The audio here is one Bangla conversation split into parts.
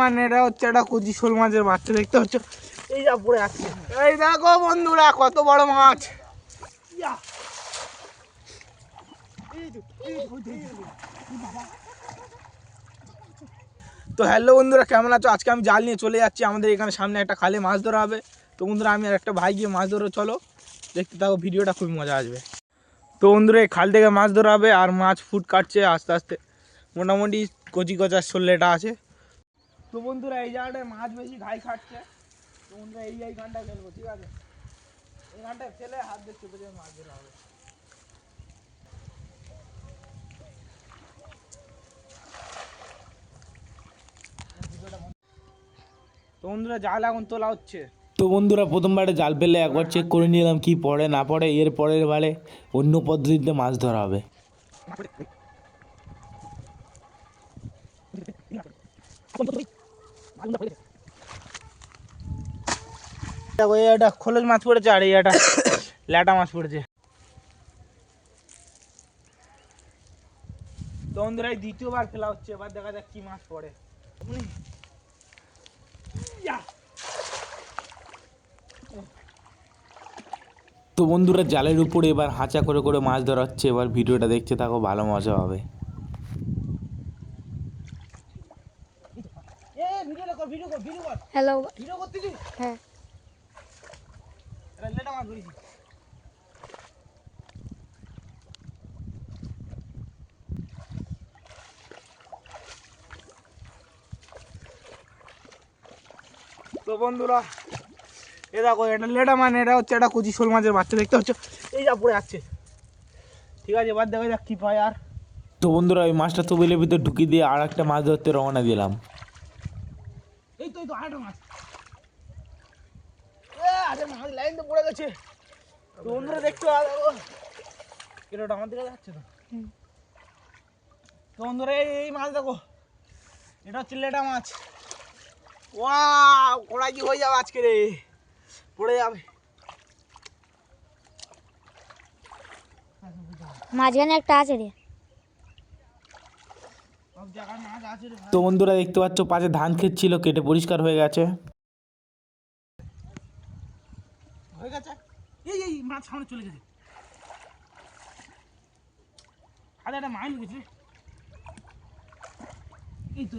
মানে এটা হচ্ছে একটা কুচি শোল মাছের বাচ্চা, দেখতে হচ্ছে এই যা পড়ে আছে। এই দেখো বন্ধুরা, কত বড় মাছ। তো হ্যালো বন্ধুরা, কেমন আছো? আজকে আমি জাল নিয়ে চলে যাচ্ছি। আমাদের এখানে সামনে একটা খালে মাছ ধরা হবে। তো বন্ধুরা, আমি আর একটা ভাই গিয়ে মাছ ধরে চলো। দেখতে থাকো, ভিডিওটা খুবই মজা আসবে। তো বন্ধুরা, এই খাল থেকে মাছ ধরা হবে আর মাছ ফুট কাটছে আস্তে আস্তে। মোটামুটি কচি কচার ষোলোটা আছে। তো বন্ধুরা এই জায়গাটায় মাছ বেশি ঘাই খাচ্ছে। তো বন্ধুরা এই এই গানটা ফেলব ঠিক আছে? এই ফেলে হাত দিয়ে চেপে চেপে মাছ ধরা হবে। তো বন্ধুরা জাল এখন তোলা হচ্ছে। তো বন্ধুরা প্রথমবারে জাল ফেলে একবার চেক করে নিলাম কি পড়ে না পড়ে। এর পরের বারে অন্য পদ্ধতিতে মাছ ধরা হবে। দেখো খোলস মাছ পড়েছে আর একটা ল্যাটা মাছ পড়েছে। তো বন্ধুরা দ্বিতীয়বার ফেলা হচ্ছে এবার দেখা যাক কি মাছ পড়ে। তো বন্ধুরা জালের উপরে এবার হাঁচা করে করে মাছ ধরা হচ্ছে এবার ভিডিওটা দেখতে থাকো ভালো মজা হবে এ ভিডিও কর ভিডিও কর ভিডিও কর হ্যালো ভিডিও করতেছিস হ্যাঁ। এটা ল্যাটা মাছ ধরেছি। তো বন্ধুরা এ দেখো এটা লেটা মানে এটা হচ্ছে একটা কুচি শোল মাছের বাচ্চা দেখতে হচ্ছে এই যা পড়ে যাচ্ছে। ঠিক আছে এবার দেখা যাক কি পায় আর। তো বন্ধুরা ওই মাছটা তবিলের ভিতরে ঢুকিয়ে দিয়ে আর একটা মাছ ধরতে রওনা দিলাম। তো তো আরেকটা মাছ। আরে মাছ লাইন তো পড়ে গেছে। তো বন্ধুরা দেখতে কিলোটা আমার দিকে যাচ্ছে তো। তো বন্ধুরা এই মাছ দেখো এটা হচ্ছে লেটা মাছ। ওয়া কোড়াই কি হয়ে যাবে আজকে রে পড়ে যাবে। মাঝখানে একটা আছে রে সব জায়গায় মাছ আছে রে ভাই। তো বন্ধুরা দেখতে পাচ্ছ, পাশে ধান ক্ষেত ছিল, কেটে পরিষ্কার হয়ে গেছে। হয়ে গেছে? এই মাছ সামনে চলে গেছে। একটা এই তো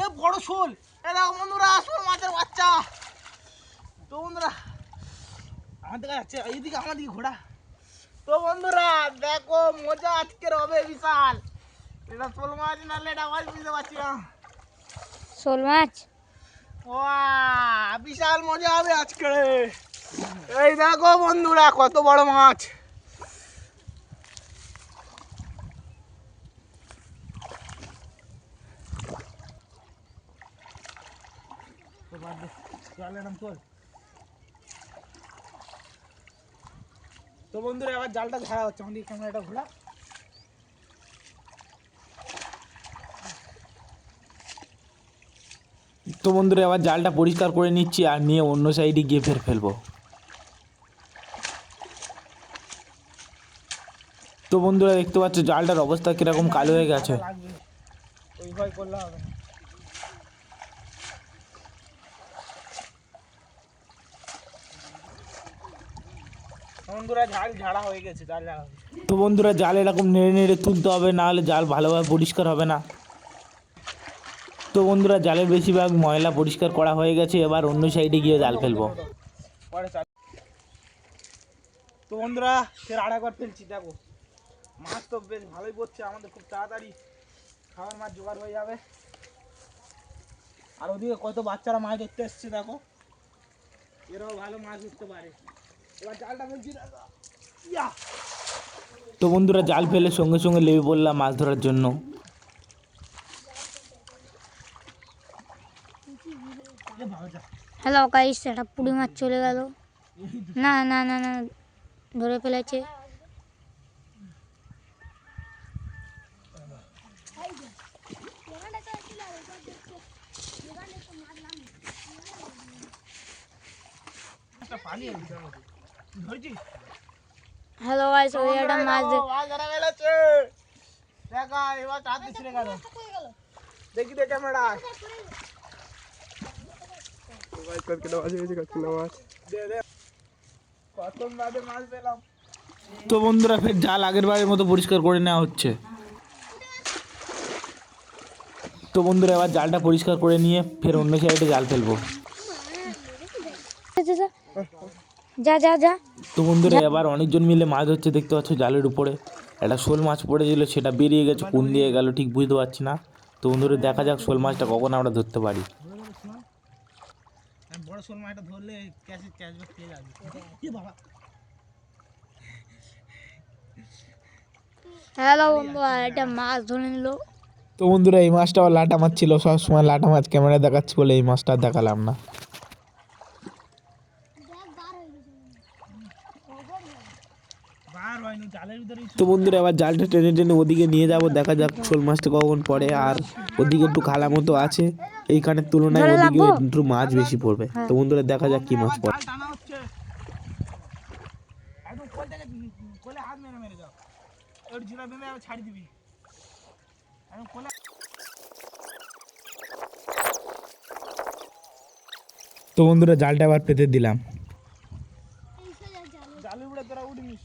এ বন্ধুরা মাছের বাচ্চা। আমার ঘোড়া তো বন্ধুরা, দেখো, মজা আজকের হবে, বিশাল। এটা শোল মাছ না লেটা মাছ বুঝতে পারছি না। শোল মাছ? বিশাল মজা হবে আজকে এই দেখো বন্ধুরা কত বড় মাছ। তো বন্ধুরা এবার জালটা ঝাড়া হচ্ছে। আমাদের ক্যামেরাটা ঘোরা। তো বন্ধুরা এবার জালটা পরিষ্কার করে নিচ্ছি আর নিয়ে অন্য সাইডে গিয়ে ফের ফেলব। তো বন্ধুরা দেখতে পাচ্ছ জালটার অবস্থা কীরকম কালো হয়ে গেছে। তো বন্ধুরা জাল এরকম নেড়ে নেড়ে তুলতে হবে না হলে জাল ভালোভাবে পরিষ্কার হবে না। তো বন্ধুরা জালের বেশিরভাগ ময়লা পরিষ্কার করা হয়ে গেছে এবার অন্য সাইডে গিয়ে জাল ফেলব। তো বন্ধুরা ফের আড়াইবার ফেলছি দেখো। মাছ তো বেশ ভালোই পড়ছে আমাদের খুব তাড়াতাড়ি খাবার মাছ জোগাড় হয়ে যাবে। আর ওদিকে কত বাচ্চারা মাছ ধরতে এসছে দেখো। এরাও ভালো মাছ ধরতে পারে। এবার জালটা ফেলছি তো বন্ধুরা জাল ফেলে সঙ্গে সঙ্গে লেবে পড়লাম মাছ ধরার জন্য এ ভালো যা হ্যালো গাইস একটা পুঁটি মাছ চলে গেল। না না না না ধরে ফেলেছে। হ্যালো গাইস ওই একটা মাছ দেখ এবার চার কত বাদে মাছ পেলাম। তো বন্ধুরা ফের জাল আগের বারের মতো পরিষ্কার করে নেওয়া হচ্ছে। তো বন্ধুরা এবার জালটা পরিষ্কার করে নিয়ে ফের অন্য সাইডে জাল ফেলব। যা যা যা। তো বন্ধুরা এবার অনেকজন মিলে মাছ ধরছে দেখতে পাচ্ছ জালের উপরে। একটা শোল মাছ পড়েছিল সেটা বেরিয়ে গেছে কোন দিয়ে গেল ঠিক বুঝতে পারছি না। তো বন্ধুরা দেখা যাক শোল মাছটা কখন আমরা ধরতে পারি। বড় শোল মাছটা ধরলে ক্যাশে ক্যাশব্যাক পেয়ে যাবে এ বাবা। হ্যালো বন্ধু একটা মাছ ধরে নিল। তো বন্ধুরা এই মাছটা আবার লাটা মাছ ছিল সবসময় লাটা মাছ ক্যামেরায় দেখাচ্ছি বলে এই মাছটা আর দেখালাম না বার হয়নি জালের ভিতরে তো বন্ধুরা এবার জালটা টেনে টেনে ওদিকে নিয়ে যাব। দেখা যাক শোল মাছটা কখন পড়ে আর ওদিকে একটু খালা মতো আছে। এইখানের তুলনায় ওদিকে? একটু মাছ বেশি পড়বে। তো বন্ধুরা দেখা যাক কি মাছ পড়ে। জাল টানা হচ্ছে একদম কোল থেকে কোলে হাত মেরে মেরে যাও ওর ঝুলা বেঁধে আবার ছাড়ি দিবি তো বন্ধুরা জালটা আবার পেতে দিলাম জালের উপরে তোরা উঠবিস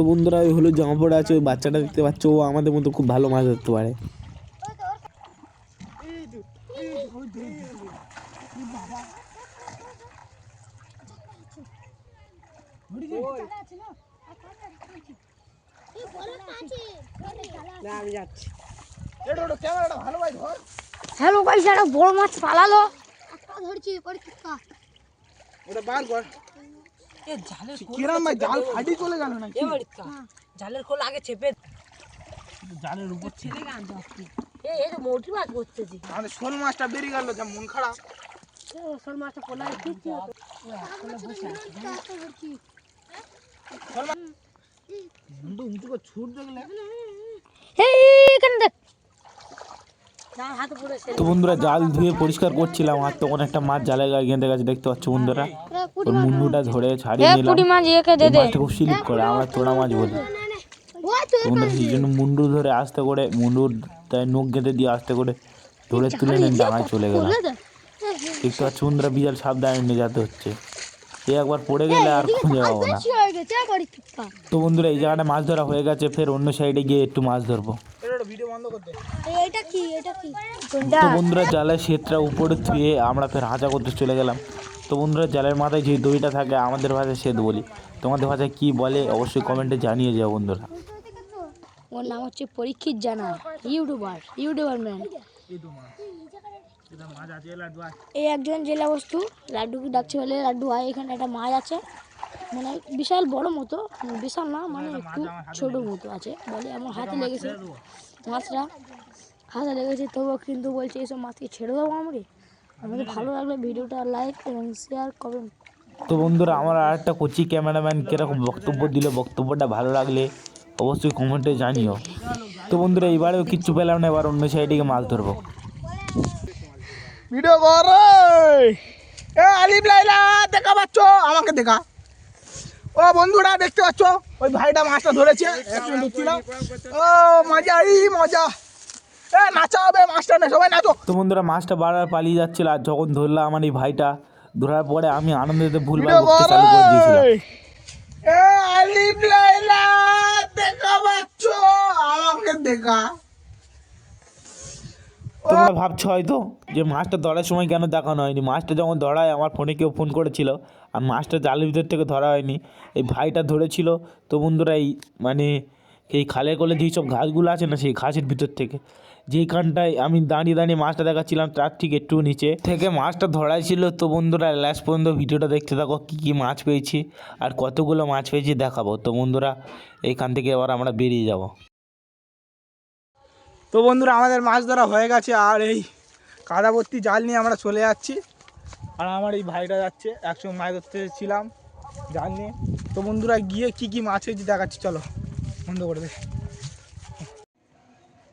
তো বন্ধুরা ওই হলুদ জামা পড়ে আছে ওই বাচ্চাটা দেখতে পাচ্ছ ও আমাদের মতো খুব ভালো মাছ ধরতে পারে। হ্যালো ভাই একটা বড় মাছ পালালো। ওটা বার কর। কিরাম ভাই জাল ফাটি চলে গেল না জালের খোল আগে চেপে জালের উপর ছিল মোটি মাছ করতেছি শোল মাছটা বেরিয়ে গেল যা মন খারাপ। শোল মাছটা মুন্ডু ছুট দেখলে। এই এখানে দেখ। তো বন্ধুরা জাল ধুয়ে পরিষ্কার করছিলাম আর তখন একটা মাছ জালে গায়ে গেঁথে গেছে দেখতে পাচ্ছ বন্ধুরা? ওর মুন্ডুটা ধরে ছাড়িয়ে নিলাম। মাছটা খুব স্লিপ করে আমরা তোড়া মাছ বলি। বন্ধুরা সেই জন্য মুন্ডু ধরে আস্তে করে মুন্ডুর তাই নখ গেঁথে দিয়ে আস্তে করে ধরে তুলে নিয়ে ডাঙায় চলে গেলাম। দেখতে পাচ্ছ বন্ধুরা বিশাল সাবধানে নিয়ে যেতে হচ্ছে। এ একবার পড়ে গেলে আর খুঁজে পাবো না। তো বন্ধুরা এই জায়গাটা মাছ ধরা হয়ে গেছে ফের অন্য সাইডে গিয়ে একটু মাছ ধরবো। ভিডিও বন্ধ করতে এটা কি? এটা কি? তো বন্ধুরা জালের সেতটা উপরে ধুয়ে আমরা ফের হাঁচা করতে চলে গেলাম। তো বন্ধুরা জালের মাথায় যে দইটা থাকে আমাদের ভাষায় সেত বলি। তোমাদের ভাষায় কি বলে অবশ্যই কমেন্টে জানিয়ে যাও বন্ধুরা। ওর নাম হচ্ছে পরীক্ষিত জানা ইউটিউবার ইউটিউবার ম্যান। এই একজন জেলা বস্তু লাড্ডুকে ডাকছে বলে? লাড্ডু হয় এখানে একটা মাছ আছে। মানে বিশাল বড় মতো বিশাল না মানে একটু ছোট মতো আছে। বলে আমার হাতে লেগেছে। মাছটা হাতে লেগেছে তবুও কিন্তু বলছে এসব মাছকে ছেড়ে দেবো আমাকে? আমাদের ভালো লাগলে ভিডিওটা লাইক এবং শেয়ার করবেন। তো বন্ধুরা আমার আর একটা কোচি ক্যামেরাম্যান কীরকম বক্তব্য দিল বক্তব্যটা ভালো লাগলে অবশ্যই কমেন্টে জানিও। তো বন্ধুরা এবারেও কিচ্ছু পেলাম না এবার অন্য সাইডে মাছ ধরবো। ভিডিও কর এ আলিফ লাইলা দেখা পাচ্ছ? আমাকে দেখা। ও বন্ধুরা দেখতে পাচ্ছ? ওই ভাইটা মাছটা ধরেছে। একটু ঢুকছিলাম ও মজা এই মজা। এ নাচা হবে মাছটা না সবাই নাচো। তো বন্ধুরা মাছটা বারবার পালিয়ে যাচ্ছিল আর যখন ধরলাম আমার এই ভাইটা ধরার পরে আমি আনন্দতে ভুলভাল করতে চালু করে দিয়েছিলাম। এ আলিফ লাইলা দেখা পাচ্ছ? আমাকে দেখা। তোমরা ভাবছ হয়তো যে মাছটা ধরার সময় কেন দেখানো হয়নি? মাছটা যখন ধরায় আমার ফোনে কেউ ফোন করেছিল। আর মাছটা জালের ভিতর থেকে ধরা হয়নি। এই ভাইটা ধরেছিল তো বন্ধুরা এই মানে এই খালের কোলে যেই সব ঘাসগুলো আছে না সেই ঘাসের ভিতর থেকে। যেইখানটায় আমি দাঁড়িয়ে দাঁড়িয়ে মাছটা দেখাচ্ছিলাম তার ঠিক একটু নিচে থেকে মাছটা ধরাই ছিল তো বন্ধুরা লাস্ট পর্যন্ত ভিডিওটা দেখতে থাকো কী কী মাছ পেয়েছি আর কতগুলো মাছ পেয়েছি দেখাবো। তো বন্ধুরা এইখান থেকে এবার আমরা বেরিয়ে যাব। তো বন্ধুরা আমাদের মাছ ধরা হয়ে গেছে আর এই কাদা ভর্তি জাল নিয়ে আমরা চলে যাচ্ছি। আর আমার এই ভাইটা যাচ্ছে একসঙ্গে মাছ ধরতে ছিলাম জাল নিয়ে। তো বন্ধুরা গিয়ে কি কি মাছ হয়েছে দেখাচ্ছি চলো বন্ধ করে দে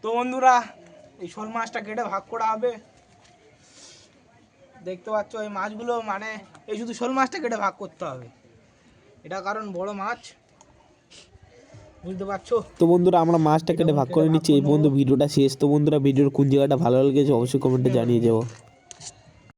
তো বন্ধুরা এই শোল মাছটা কেটে ভাগ করা হবে। দেখতে পাচ্ছ এই মাছগুলো মানে এই শুধু শোল মাছটা কেটে ভাগ করতে হবে। এটা কারণ বড় মাছ। বুঝতে পারছ? তো বন্ধুরা আমরা মাছটা কেটে ভাগ করে নিচ্ছি। এই পর্যন্ত ভিডিওটা শেষ। তো বন্ধুরা ভিডিওর কোন জায়গাটা ভালো লেগেছে অবশ্যই কমেন্টে জানিয়ে যাব